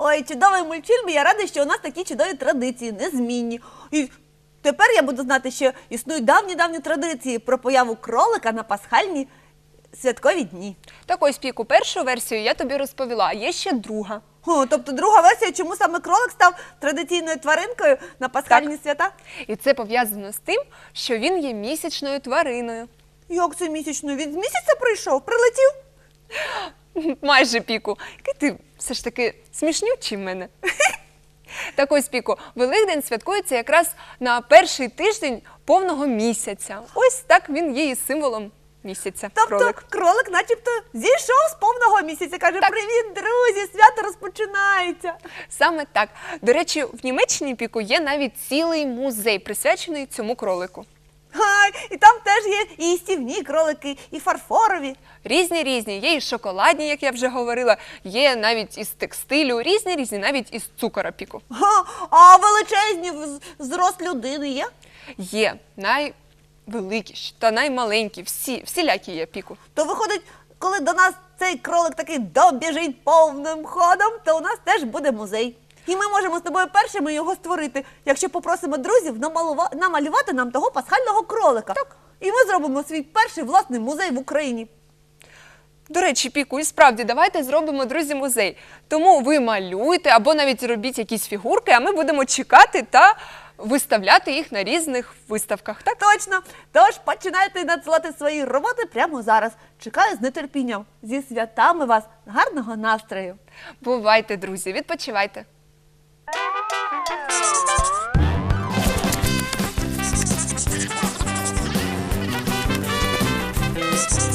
Ой, чудовий мультфільм, і я рада, що у нас такі чудові традиції, незмінні. І тепер я буду знати, що існують давні-давні традиції про появу кролика на пасхальні святкові дні. Так ось піку, першу версію я тобі розповіла, а є ще друга. О, тобто друга версія, чому саме кролик став традиційною тваринкою на пасхальні свята? І це пов'язано з тим, що він є місячною твариною. Як це місячно? Він з місяця прийшов, прилетів? Майже піку. Який ти все ж таки смішнючий в мене. Так ось піку, Великдень святкується якраз на перший тиждень повного місяця. Ось так він є і символом місяця. Тобто кролик, кролик. начебто, зійшов з повного місяця. Каже: Так. Привіт, друзі! Свято розпочинається. Саме так. До речі, в Німеччині піку є навіть цілий музей, присвячений цьому кролику. Ай, і і їстівні кролики, і фарфорові. Різні різні, є і шоколадні, як я вже говорила, є навіть із текстилю, різні різні, навіть із цукора піку. Га, а величезні в- зрост людини є? Є найвеликіші та наймаленькі, всі, всілякі є піку. То виходить, коли до нас цей кролик такий добіжить повним ходом, то у нас теж буде музей. І ми можемо з тобою першими його створити, якщо попросимо друзів намалува- намалювати нам того пасхального кролика. Так. І ми зробимо свій перший власний музей в Україні. До речі, піку, і справді давайте зробимо друзі музей. Тому ви малюйте або навіть робіть якісь фігурки, а ми будемо чекати та виставляти їх на різних виставках. Так? Точно. Тож починайте надсилати свої роботи прямо зараз. Чекаю з нетерпінням. Зі святами вас, гарного настрою! Бувайте, друзі, відпочивайте. Podcast.